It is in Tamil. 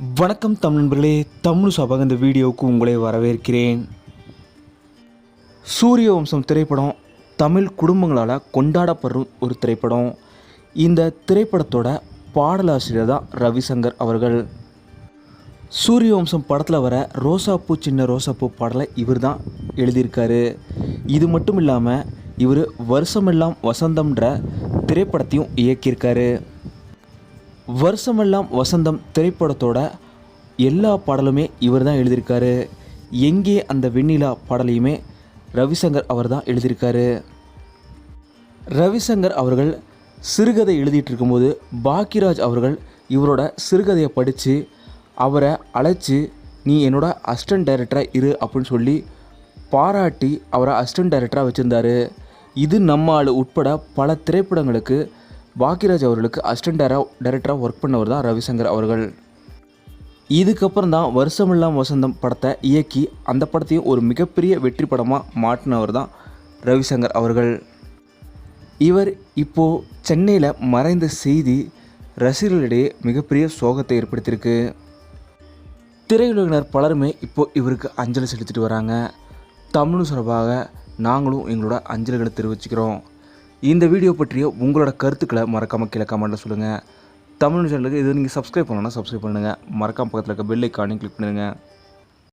வணக்கம் தமிழ் நண்பர்களே தமிழ் சபாக இந்த வீடியோவுக்கு உங்களை வரவேற்கிறேன். சூரிய வம்சம் திரைப்படம் தமிழ் குடும்பங்களால் கொண்டாடப்படுற ஒரு திரைப்படம். இந்த திரைப்படத்தோட பாடலாசிரியர் தான் ரவிசங்கர் அவர்கள். சூரிய வம்சம் படத்தில் வர ரோசாப்பூ சின்ன ரோசாப்பூ பாடலை இவர் தான் எழுதியிருக்காரு. இது மட்டும் இல்லாமல் இவர் வருஷமெல்லாம் வசந்தம்ன்ற திரைப்படத்தையும் இயக்கியிருக்காரு. வருஷமெல்லாம் வசந்தம் திரைப்படத்தோட எல்லா பாடலுமே இவர் தான் எழுதியிருக்காரு. எங்கே அந்த வெண்ணிலா பாடலையுமே ரவிசங்கர் அவர் தான் எழுதியிருக்காரு. ரவிசங்கர் அவர்கள் சிறுகதை எழுதிட்டு இருக்கும்போது பாக்கியராஜ் அவர்கள் இவரோட சிறுகதையை படித்து அவரை அழைச்சி நீ என்னோட அசிஸ்டன்ட் டைரக்டராக இரு அப்படின்னு சொல்லி பாராட்டி அவரை அசிஸ்டன்ட் டைரக்டராக வச்சுருந்தாரு. இது நம்ம ஆள் உட்பட பல திரைப்படங்களுக்கு பாக்கியராஜ் அவர்களுக்கு அசிஸ்டன்ட் டைரக்டராக ஒர்க் பண்ணவர் தான் ரவிசங்கர் அவர்கள். இதுக்கப்புறம் தான் வருஷமில்லாம் வசந்தம் படத்தை இயக்கி அந்த படத்தையும் ஒரு மிகப்பெரிய வெற்றி படமாக மாற்றினவர் தான் ரவிசங்கர் அவர்கள். இவர் இப்போது சென்னையில் மறைந்த செய்தி ரசிகர்களிடையே மிகப்பெரிய சோகத்தை ஏற்படுத்தியிருக்கு. திரையுலகினர் பலருமே இப்போது இவருக்கு அஞ்சலி செலுத்திட்டு வராங்க. தமிழ் சார்பாக நாங்களும் எங்களோட அஞ்சலிகளை தெரிவிச்சுக்கிறோம். இந்த வீடியோ பற்றிய உங்களோட கருத்துக்களை மறக்காமல் கீழே கமெண்ட்டில் சொல்லுங்கள் தமிழ் சேனலுக்கு இது நீங்கள் சப்ஸ்கிரைப் பண்ணணும்னா சப்ஸ்கிரைப் பண்ணுங்கள் மறக்காம பக்கத்தில் இருக்க பெல் ஐக்கானையும் கிளிக் பண்ணுங்கள்